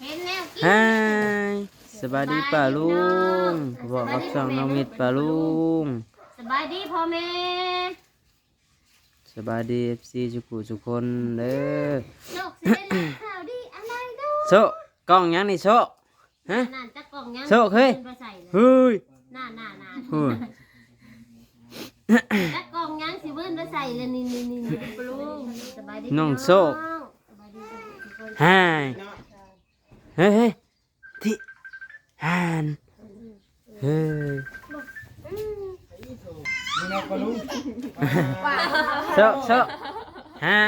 เห็นแล้วกิน ฮายสบายดีป่าลุงบอกกับสองน้องมิตรป่าลุงสบายดีพ่อแม่สบายดีเอฟซีทุกผู้ทุกคนเด้อโลกสิได้รับข่าวดีอะไรดูโซะกล้องยังนี่โซะฮะ นั่นตะกล่องยังโชคเฮ้ยไปใส่เลยเฮ้ยน่าน่าน่าเฮ้ยตะกล่องยังสิเบิ้นไปใส่เลยนี่นี่นี่นี่ปลุงสบายดีน้องโซะสบายดีทุกคนฮายเฮ้ย เฮ้ยที่ฮานเฮ้ยมึงเอาปลาลุงโซะโซะฮา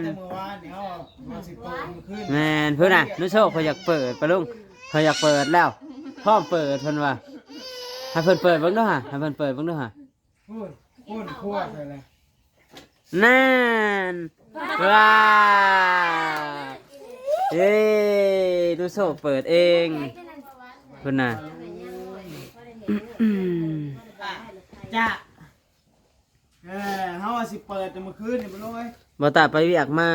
นแต่เมื่อวานเนี่ยเขามาสิบตัวมันขึ้นแมนเพื่อนน่ะนุโซะเขาอยากเปิดป่าลุงเขาอยากเปิดแล้วพร้อมเปิดเพิ่นว่าให้เพิ่นเปิดเบิ่งเด้อฮะให้เพิ่นเปิดเบิ่งเด้อฮะพูดพูดคั่วใส่เลยนั่นว้า เย้ดูโซเปิดเองคุณน่ะอืมจ้าเออเขาว่าสิเปิดแต่เมื่อคืนนี่ปลาลุงเอ้ยบ่ตาไปเวียกมา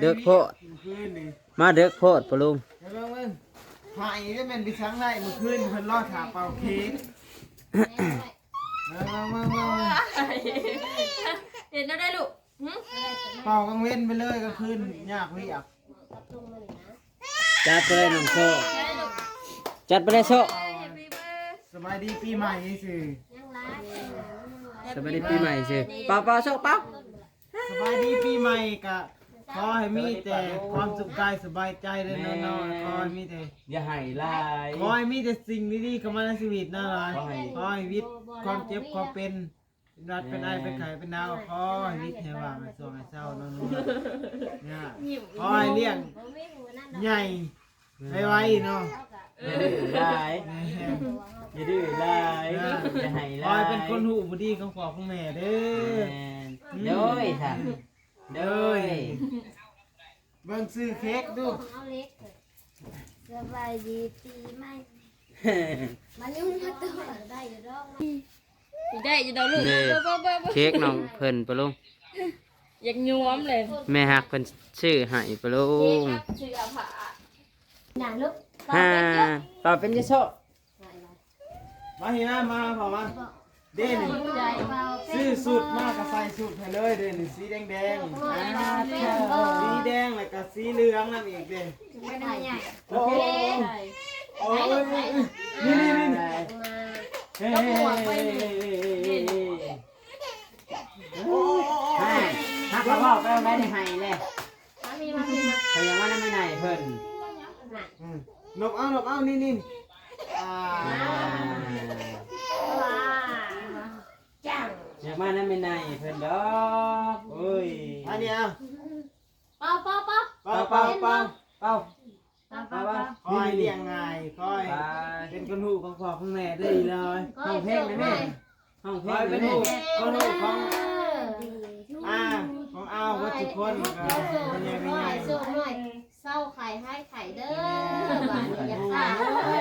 เด็กโพดเมื่อคืนนี่มาเด็กโพดปะลุงเดี๋ยวเบิ่งเบิ่งหายได้แม่นไปช้างได้เมื่อคืนเพิ่นรอดถาเป่าเค้กเออเบิ่งเบิ่งเบิ่งเห็นแล้วได้ลูกหึเป่ากลางเว้นไปเลยก็คืนยากเรียก จัดไปเลยน้องโซจัดไปเลยโซสบายดีปีใหม่สิสวัสดีปีใหม่สิเป่าเป่าโซเป่าสบายดีปีใหม่กะขอให้มีแต่ความสุขกายสบายใจเลยเนาะเนาะขอให้มีแต่อย่าให้ลายขอให้มีแต่สิ่งดีๆเข้ามาในชีวิตนะหลายขอให้ขอให้วิตความเจ็บความเป็นเป็น รัดเป็นไอเป็นไข่เป็นดาวขอให้วิตให้ว่างให้สวงให้เศร้านั่นนู่นเนี่ยขอให้เลี้ยงใหญ่ไวๆเนาะอย่าดื้อลายอย่าดื้อลายอย่าให้ขอลายให้เป็นคนหูบุดีของพ่อของแม่เด้อเด้อยท่านเด้อยเบิ่งซื้อเค้กดูสบายดีปีใหม่มายุ่งมาตัวได้อยู่ดอก ได้จะเดาลูกนี่เบ้อเบ้อเบ้อเบ้อเค้กน้องเพิ่นปะลุงอยากย้วมเลยแม่ฮักเพิ่นชื่อให้ปะลุงเสื้อผ้าน่ะลูกฮ่าต่อเป็นยะโซมาเฮียมาพอมาเด้นี่ใจเบาซื้อสูตรมากก็ใส่สูตรให้เลยเด้นี่สีแดงแดงๆอ่าสีแดงแล้วก็สีเหลืองนั่นอีกเด้ไม่ได้ใหญ่โอ้โหโอ้ยนี่นี่นี่มา เฮ้ยเฮ้ยเฮ้ยเฮ้ยโอ้ให้ฮักเขาบอกไปเอาไว้ในไห้เลยมาพี่มาพี่มาเขายังว่านั่นไม่ไหนเพิ่นนกเอานกเอานี่นี่อ่าว้าจังอยากมานั่นไม่ไหนเพิ่นดอกโอ้ยอันนี้อะป๊อปป๊อปป๊อปเป่าเป่าเป่าเป้า ป๊อปป๊อปป๊อปคอยเลี้ยงง่ายคอย เป็นคนหูของพ่อของแม่ได้เลยห้องเพลงนะแม่ห้องเพคลองยเป็นนะหูแม่คนหูของอ่าของอ้าววัตถุพลก็เป็นยังไงหน่อยสู้หน่อยเศร้าไข่ให้ไข่เด้อบ้านนี้อย่าฆ่า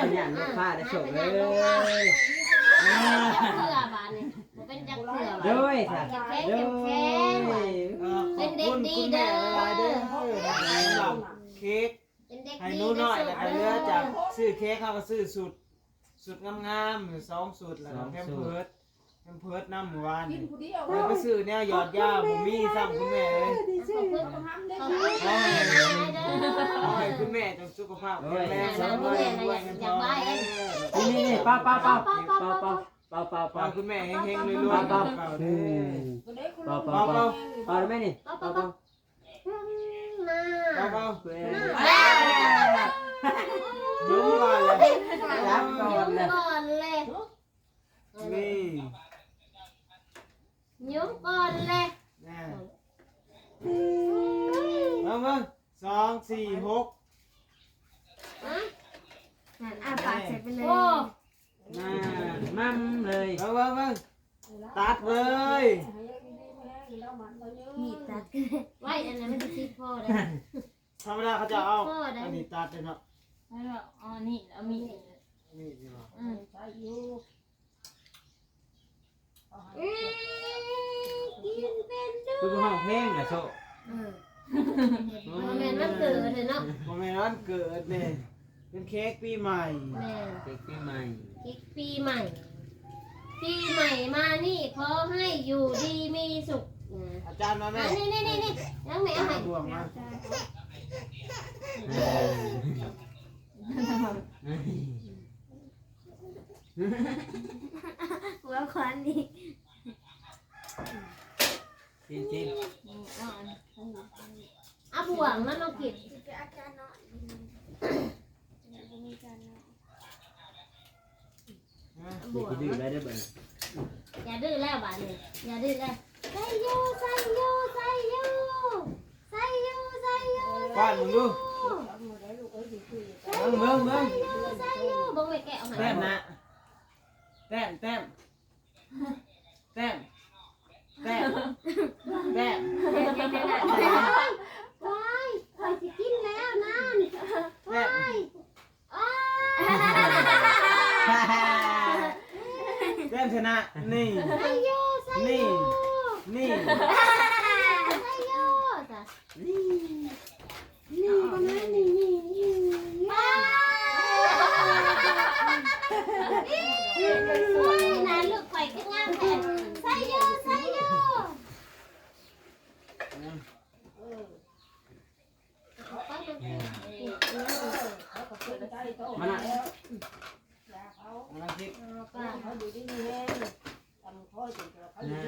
เป็นอย่างนี้ผ้าได้ส่งเลยเพื่อบานนี้เป็นจักเพื่อเด้อยค่ะแข็งเด้แข็งอยเป็นเด็กดีเด้อเค้กเป็นเด็ก ให้ดีหนู้น้อยแล้วก็เหลือจากซื้อเค้กเขาก็ซื้อสูตรสูตรงามๆสองสูตรแล้วก็แคมเพิร์ดแคมเพิร์ดน้ำหมู่บ้านนี่แล้วก็ซื้อเนี่ยหยอดย่าบุมีซ้ำคุณแม่เลยขอบคุณขอบคุณขอให้เด้อขอให้คุณแม่จงสุขภาพแข็งแรงสบายรวยเงินทองนี่นี่นี่เป้าเป้าเป้าเป้าเป้าเป้าเป้าขอเป้าให้คุณแม่เฮงๆรวยๆเก่าๆเด้อเป้าเป้าเป้าเป้าได้ไหมนี่เป้าเป้ามาเก่าเว้ ยุ่งก่อนเลยรับก่อนเลยก่อนเลยนี่ยุ่งก่อนเลยน่เอามาสองสี่หกอะปากเสร็จไปเลยมามั่มเลยเอามามาตัดเลยมีตัดไว้อันนั้นไม่ได้คิดพ่อเลยธรรมดาเขาจะเอาอันนี้ตัดเลยเนาะ แล้วอ๋อนี่เอามีดนี่ดีกว่าอืมกินเป็นด้คือวยห้องเพลงนะโซเออบ่แม่นมันเกิดเถอะเนาะโมเมนต์วันเกิดเนี่ยเป็นเค้กปีใหม่แม่น เด็กปีใหม่อีกปีใหม่ ปีใหม่มานี่ขอให้อยู่ดีมีสุขนะอาจารย์มาแม่อะนี่นี่นี่นี่ยังไม่เอาให้บ่วงมา หัวควันนี่จริงจริงเอาอันเอาบ่วงนั่นน้องกิดเด็กที่ดื้อได้ได้เบิ่งอย่าดื้อแล้วบ้านนี้อย่าดื้อแล้วใส่ยูใส่ยูใส่ยูใส่ยูใส่ยูป้านมึงดู เบิ่งเบิ่งเบิ่งใส่ยูบ่ไปแกะเอาให้แต้มนะแต้มแต้มแต้มแต้มแต้ม ว้ายคอยสิกินแล้วนั่น แต้ม อ้า แต้มชนะนี่ ใส่ยูใส่ยู นี่ ใส่ยูจ้ะนี่ก็แม่นี่นี่นี่ว้ายน่าลูกข่อยก็งามแท้ใส่ยูใส่ยูเอาไปมันสิ มันอะ มาคิด เอาไป ว้า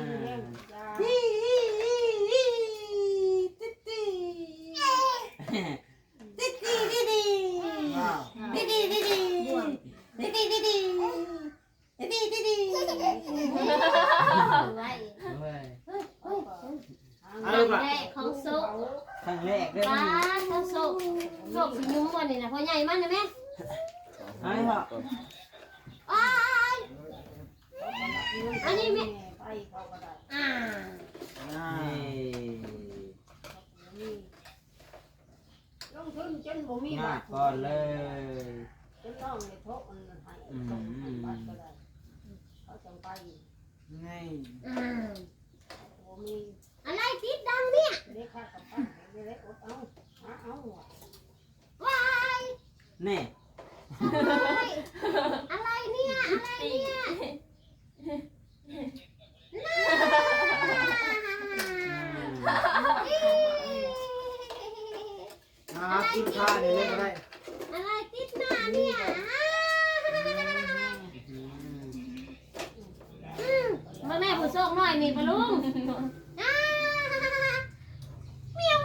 ไว้เว้ยเอาลูกอะแรกของโซ่ครั้งแรกเด้อป้าของโซ่โซ่สียุ่มวันนี้นะพ่อใหญ่มันนะแม่ไอ้พ่ออ้ายอันนี้แม่ อ่าอ่านี่ลงทุนจนบ่มีมาบาทก่อนเลยจนน้องในทกมันให้ต้องให้บาทก็ได้เขาจังไปนี่อ่าบ่มีอะไรติดดังเนี่ยเด็กข้ากับป้าเด็กอดเอาหาเอาว้ายแน่อะไรเนี่ย อะไรเนี่ย น่าอ่ากินข้าวนี่เล่นก็ได้อะไรติดหน้าเนี่ยพ่อแม่ผู้โชคน้อยมีปะลุงอาเมียว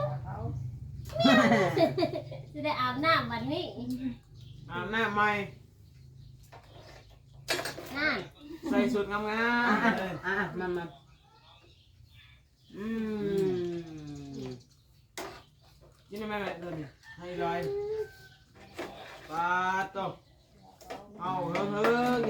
จะได้อาบน้ำวันนี้อาบน้ำใหม่นั่นใส่สุดงามๆอะมามาอืม กินได้ไหมแม่เดินนี่ให้ลอยปลาตกเอาเฮ้งเฮ้ง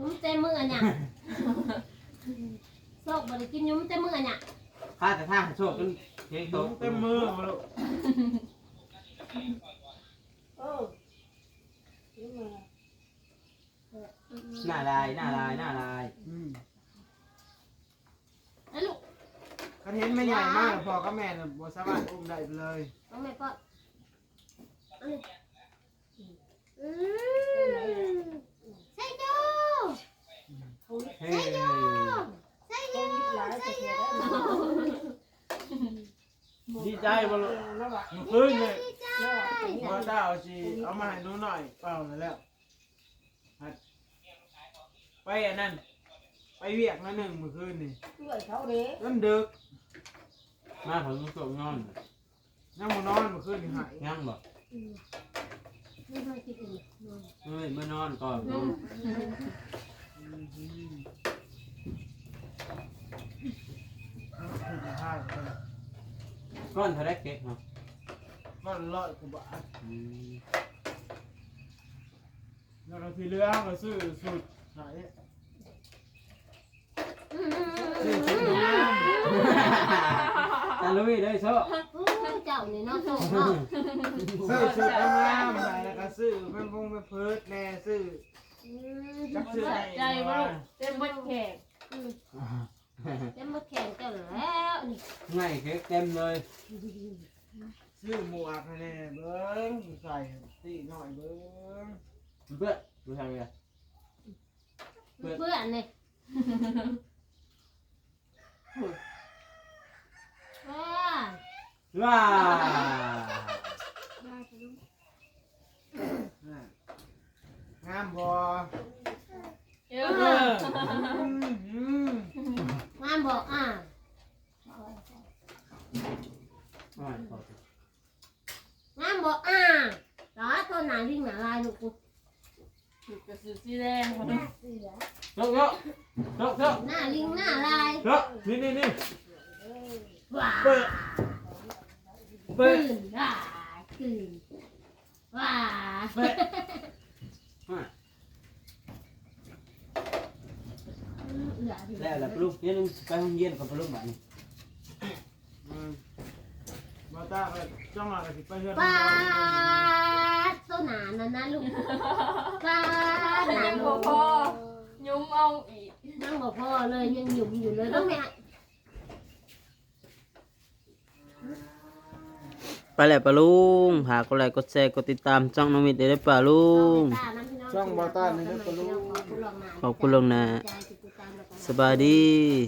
ยี่ตัวหนึ่งแซ่บร้ายไปเลยอืมน้องไม่ก็บ่ได้กินแน่โชคโชคจะหนุ่มเต็มลำเอายุ้มเต็มมือเนี่ยโชคบริกินยุ้มเต็มมือเนี่ยข้าแต่ท่าโชคจนเฮงหตนุ่กมเต็มมือมาลูกเออนี่แม่หน้าลายหน้าลายหน้าลายอืมแล้วลูกคันเห็นไม่ใหญ่มากพอก็แม่น่ะบ่สามารถอุ้มได้เลยน้องไม่ก็อืมใช่จู เขาลิ เฮ้ย ใช่ เขา จู ลิหลายจะเสียได้ ดี ใจบ่ลูกแล้วว่าเมื่อคืนเนี่ยแล้วว่าบ่ได้เอาสิเอามาให้หนูหน่อยเปล่านั่นแล้วหัดไปอันนั้น ไปเวียกนั่นหนึ่งเมื่อคืนนี่ช่วยเขาเด้จนดึกมาผมโชคนอนยังบ่นอนเมื่อคืนนี่หายงั้งบอกไม่ต้องคิดอีกเฮ้ยเมื่อนอนก่อนอืม ก้อนเท่าไรเก๊กเนาะก็ร้อยกว่าบาทอืมแล้วก็ที่เหลือก็ซื้อสุดขายอืมซื้อสุดงามตาลุยเลยโชคอู้เจ้านี่เนาะโซ่เนาะซื้อสุดงามไปแล้วก็ซื้อแม่งคงไม่เพิดแน่ซื้อจักซื้อใจบ่ลูกเต็มเบิดแขก เต็มมาแข่งเจ้าแล้วนี่ง่ายเค้กเต็มเลยซื้อหมวกให้แน่เบิ้งใส่ตีหน่อยเบิ้งเพื่อนดูทางไงเพื่อนนี่ว้าว้างามพอเยอะเอ เลอยอืมงานบอกอะอ่าขอบคุณงานบอกอะต่อตัวหนาวิ่งหนาลายลูกกูถูกกระสือสีแดงมาดูเสือโชคโชคโชคโชคหน้าลิงหน้าลายโชคนี่นี่นี่ว้าเปิดเปิตื่ดนว้าตื่นว้า เปิดอ่า แล้วล่ะปลุกนี่นึงไปห้องเย็นกับปลุกแบบนี้อืมาตาไปจ้องอะไรสิไปเฮือนป้าตัวหนานั่นนะลูกป้าหนายังลูบ่กพอยุ้มเอาอีกนั่งบอกพ่อเลยยังหยุ่มอยู่เลยต้องแม่ไปแหละปะลุงหากดไลค์กดแชร์กดติดตามช่องน้องมิดได้ปะลุงจ้องบอต้านี่ก็รู้ขอบคุณลงนะ Sabadi.